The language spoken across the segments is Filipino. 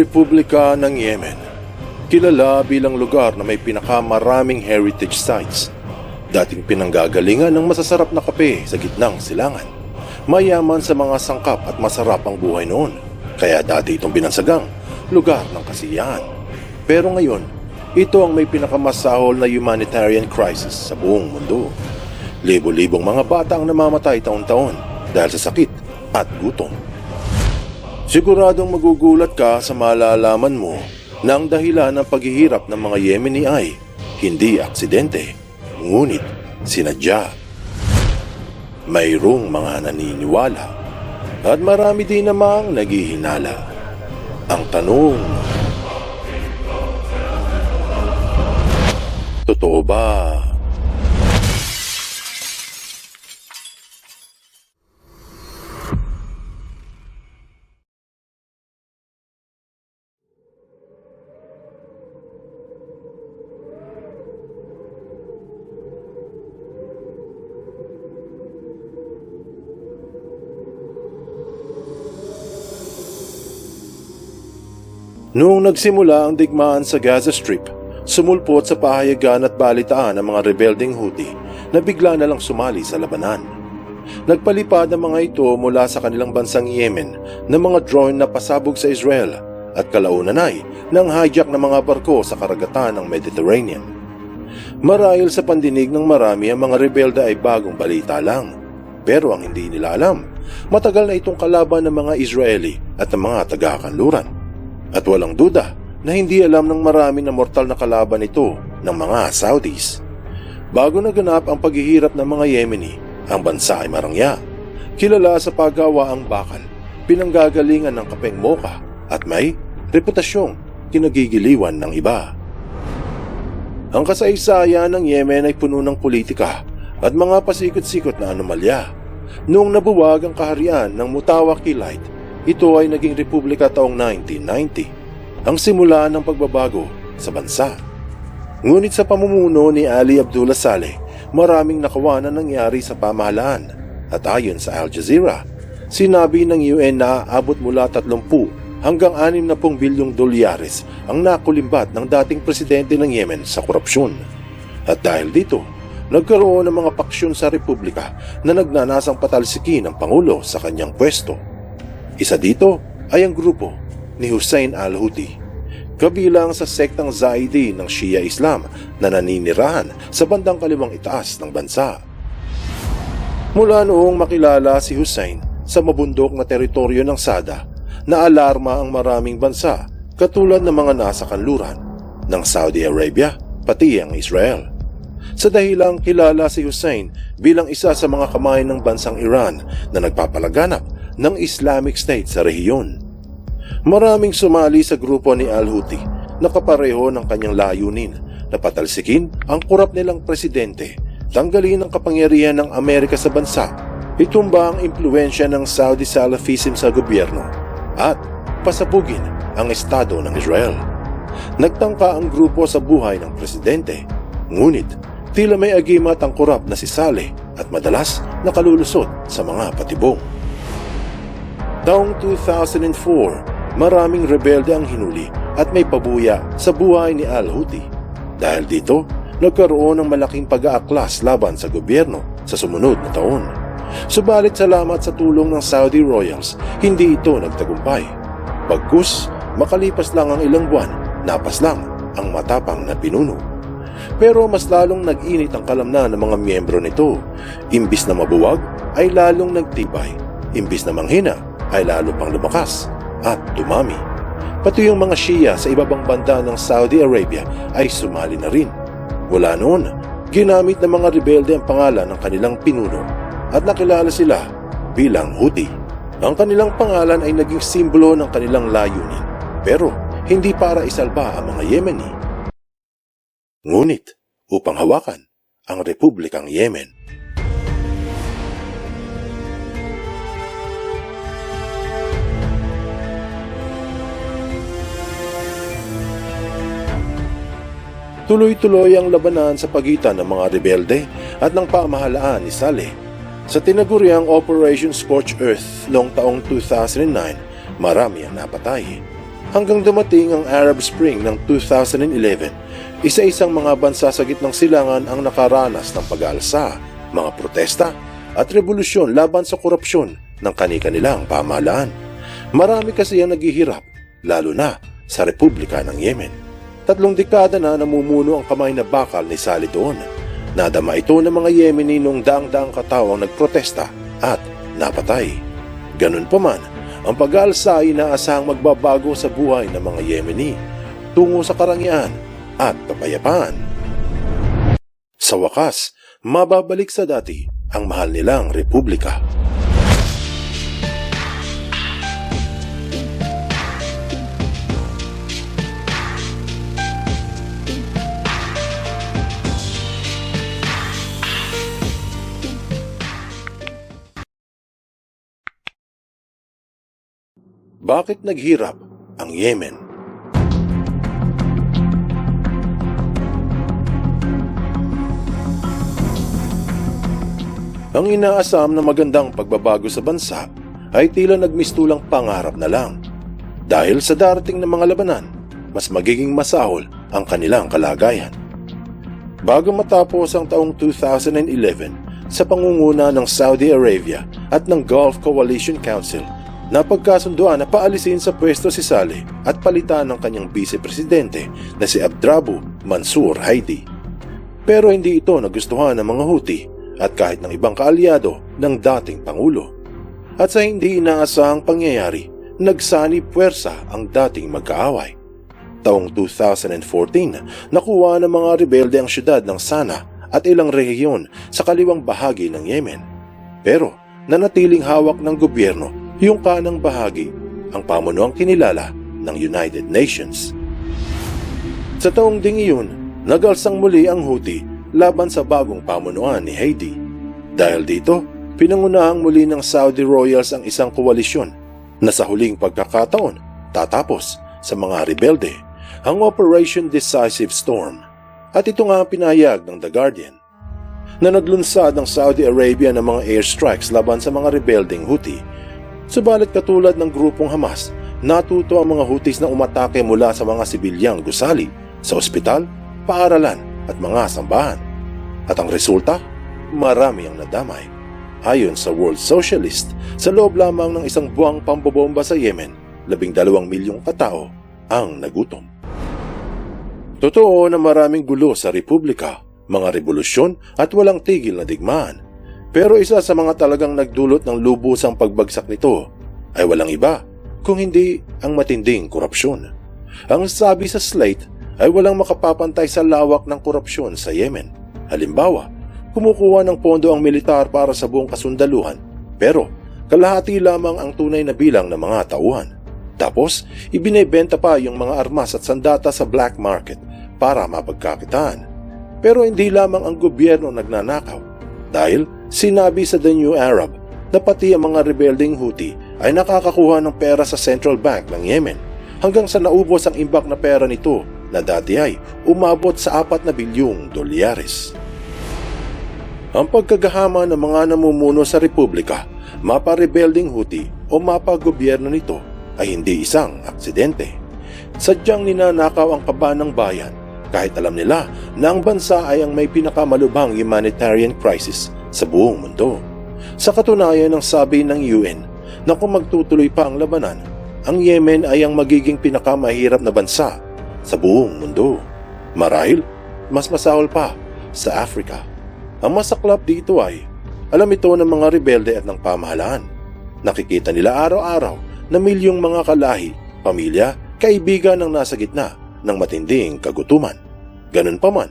Republika ng Yemen. Kilala bilang lugar na may pinakamaraming heritage sites. Dating pinanggagalingan ng masasarap na kape sa gitnang silangan. Mayaman sa mga sangkap at masarap ang buhay noon. Kaya dati itong binansagang lugar ng kasiyahan. Pero ngayon, ito ang may pinakamasahol na humanitarian crisis sa buong mundo. Libo-libong mga bata ang namamatay taon-taon dahil sa sakit at gutom. Siguradong magugulat ka sa malalaman mo na ang dahilan ng paghihirap ng mga Yemeni ay hindi aksidente, ngunit sinadya. Mayroong mga naniniwala at marami din namang naghihinala. Ang tanong, totoo ba? Noong nagsimula ang digmaan sa Gaza Strip, sumulpot sa pahayagan at balitaan ng mga rebelding Houthi na bigla na lang sumali sa labanan. Nagpalipad ang mga ito mula sa kanilang bansang Yemen ng mga drone na pasabog sa Israel at kalaunan ay ng hijack ng mga barko sa karagatan ng Mediterranean. Marahil sa pandinig ng marami ang mga rebelde ay bagong balita lang. Pero ang hindi nila alam, matagal na itong kalaban ng mga Israeli at ng mga taga-kanluran. At walang duda na hindi alam ng marami na mortal na kalaban ito ng mga Saudis. Bago naganap ang paghihirap ng mga Yemeni, ang bansa ay marangya. Kilala sa paggawa ang bakal, pinanggagalingan ng kapeng moka at may reputasyong kinagigiliwan ng iba. Ang kasaysayan ng Yemen ay puno ng politika at mga pasikot-sikot na anomalya. Noong nabuwag ang kaharian ng Mutawakilite, ito ay naging republika taong 1990, ang simula ng pagbabago sa bansa. Ngunit sa pamumuno ni Ali Abdullah Saleh, maraming nakawa na nangyari sa pamahalaan. At ayon sa Al Jazeera, sinabi ng UN na aabot mula 30 hanggang 60 bilyong dolyares ang nakulimbat ng dating presidente ng Yemen sa korupsyon. At dahil dito, nagkaroon ng mga paksyon sa republika na nagnanasang patalsikin ang Pangulo sa kanyang pwesto. Isa dito ay ang grupo ni Hussein al-Houthi, kabilang sa sektang Zaidi ng Shia Islam na naninirahan sa bandang kaliwang itaas ng bansa. Mula noong makilala si Hussein sa mabundok na teritoryo ng Sada, naalarma ang maraming bansa katulad ng mga nasa kanluran ng Saudi Arabia pati ang Israel. Sa dahilang kilala si Hussein bilang isa sa mga kamay ng bansang Iran na nagpapalaganap ng Islamic State sa rehiyon. Maraming sumali sa grupo ni Al-Houthi na kapareho ng kanyang layunin na patalsikin ang kurap nilang presidente, tanggalin ang kapangyarihan ng Amerika sa bansa, itumba ang impluensya ng Saudi Salafism sa gobyerno, at pasabugin ang Estado ng Israel. Nagtangka ang grupo sa buhay ng presidente, ngunit tila may agimat ang kurap na si Saleh at madalas nakalulusot sa mga patibong. Taong 2004, maraming rebelde ang hinuli at may pabuya sa buhay ni Al-Houthi. Dahil dito, nagkaroon ng malaking pag-aaklas laban sa gobyerno sa sumunod na taon. Subalit salamat sa tulong ng Saudi Royals, hindi ito nagtagumpay. Pagkus, makalipas lang ang ilang buwan, napas lang ang matapang na pinuno. Pero mas lalong nag-init ang kalamnan ng mga miyembro nito. Imbis na mabuwag, ay lalong nagtibay. Imbis na manghina, ay lalo pang lumakas at dumami. Pati yung mga Shia sa ibabang banda ng Saudi Arabia ay sumali na rin. Wala noon, ginamit ng mga rebelde ang pangalan ng kanilang pinuno at nakilala sila bilang Houthi. Ang kanilang pangalan ay naging simbolo ng kanilang layunin pero hindi para isalba ang mga Yemeni. Ngunit upang hawakan ang Republikang Yemen. Tuloy-tuloy ang labanan sa pagitan ng mga rebelde at ng pamahalaan ni Saleh. Sa tinaguriang Operation Scorch Earth noong taong 2009, marami ang napatay. hanggang dumating ang Arab Spring ng 2011, isa-isang mga bansa sa gitnang silangan ang nakaranas ng pag-aalsa, mga protesta at revolusyon laban sa korupsyon ng kani-kanilang pamahalaan. Marami kasi ang naghihirap, lalo na sa Republika ng Yemen. Tatlong dekada na namumuno ang kamay na bakal ni Sali doon. Nadama ito ng mga Yemeni nung daang-daang katao ang nagprotesta at napatay. Ganun pa man, ang pag-aalsa ay inaasahang magbabago sa buhay ng mga Yemeni tungo sa karangyaan at kapayapaan. Sa wakas, mababalik sa dati ang mahal nilang republika. Bakit naghirap ang Yemen? Ang inaasam na magandang pagbabago sa bansa ay tila nagmistulang pangarap na lang. Dahil sa darating na mga labanan, mas magiging masahol ang kanilang kalagayan. Bago matapos ang taong 2011 sa pangunguna ng Saudi Arabia at ng Gulf Coalition Council, napagkasunduan na paalisin sa pwesto si Saleh at palitan ng kanyang vice-presidente na si Abdrabu Mansur Haidi. Pero hindi ito nagustuhan ng mga Houthi at kahit ng ibang kaalyado ng dating Pangulo. At sa hindi inaasahang pangyayari, nagsani puwersa ang dating magkaaway. Taong 2014, nakuha ng mga rebelde ang syudad ng Sana at ilang rehiyon sa kaliwang bahagi ng Yemen. Pero nanatiling hawak ng gobyerno yung kanang bahagi, ang pamunuang kinilala ng United Nations. Sa taong ding iyon, nagalsang muli ang Houthi laban sa bagong pamunuan ni Haiti. Dahil dito, pinangunahang muli ng Saudi Royals ang isang koalisyon na sa huling pagkakataon tatapos sa mga rebelde, ang Operation Decisive Storm. At ito nga ang pinahayag ng The Guardian na naglunsad ng Saudi Arabia ng mga airstrikes laban sa mga rebelding Houthi. Subalit katulad ng grupong Hamas, natuto ang mga Houthis na umatake mula sa mga sibilyang gusali sa ospital, paaralan at mga sambahan. At ang resulta, marami ang nadamay. Ayon sa World Socialist, sa loob lamang ng isang buwang pambobomba sa Yemen, labing dalawang milyong katao ang nagutom. Totoo na maraming gulo sa Republika, mga revolusyon at walang tigil na digmaan. Pero isa sa mga talagang nagdulot ng lubusang pagbagsak nito ay walang iba kung hindi ang matinding korupsyon. Ang sabi sa Slate ay walang makapapantay sa lawak ng korupsyon sa Yemen. Halimbawa, kumukuha ng pondo ang militar para sa buong kasundaluhan pero kalahati lamang ang tunay na bilang ng mga tauhan. Tapos, ibinebenta pa yung mga armas at sandata sa black market para mapagkakitaan. Pero hindi lamang ang gobyerno nagnanakaw dahil sinabi sa The New Arab na pati ang mga rebelding Houthi ay nakakakuha ng pera sa Central Bank ng Yemen hanggang sa naubos ang imbak na pera nito na dati ay umabot sa 4 na bilyong dolyares. Ang pagkagahama ng mga namumuno sa Republika, mapa-rebelding Houthi o mapa-gobyerno nito ay hindi isang aksidente. Sadyang ninanakaw ang kaba ng bayan kahit alam nila na ang bansa ay ang may pinakamalubhang humanitarian crisis sa buong mundo. Sa katunayan ng sabi ng UN na kung magtutuloy pa ang labanan, ang Yemen ay ang magiging pinakamahirap na bansa sa buong mundo. Marahil, mas masahol pa sa Africa. Ang masaklap dito ay, alam ito ng mga rebelde at ng pamahalaan. Nakikita nila araw-araw na milyong mga kalahi, pamilya, kaibigan ang nasa gitna ng matinding kagutuman. Ganun pa man,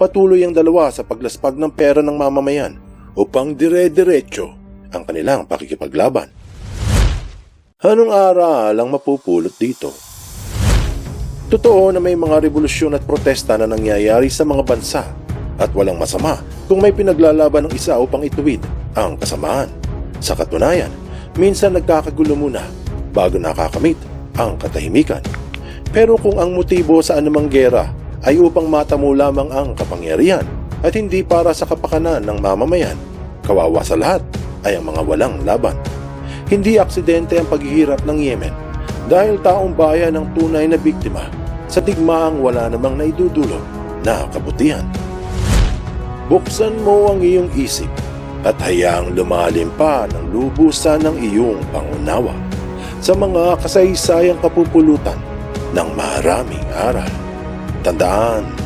patuloy ang dalawa sa paglaspag ng pera ng mamamayan upang dire-diretso ang kanilang pakikipaglaban. Anong aral ang mapupulot dito? Totoo na may mga revolusyon at protesta na nangyayari sa mga bansa at walang masama kung may pinaglalaban ng isa upang ituwid ang kasamaan. Sa katunayan, minsan nagkakagulo muna bago nakakamit ang katahimikan. Pero kung ang motibo sa anumang gera ay upang matamo lamang ang kapangyarihan at hindi para sa kapakanan ng mamamayan, kawawa sa lahat ay ang mga walang laban. Hindi aksidente ang paghihirap ng Yemen dahil taong bayan ang tunay na biktima sa digmaang wala namang naidudulot na kabutihan. Buksan mo ang iyong isip at hayaang lumalim pa ng lubusan ng iyong pangunawa sa mga kasaysayang kapupulutan ng maraming aral. Tandaan,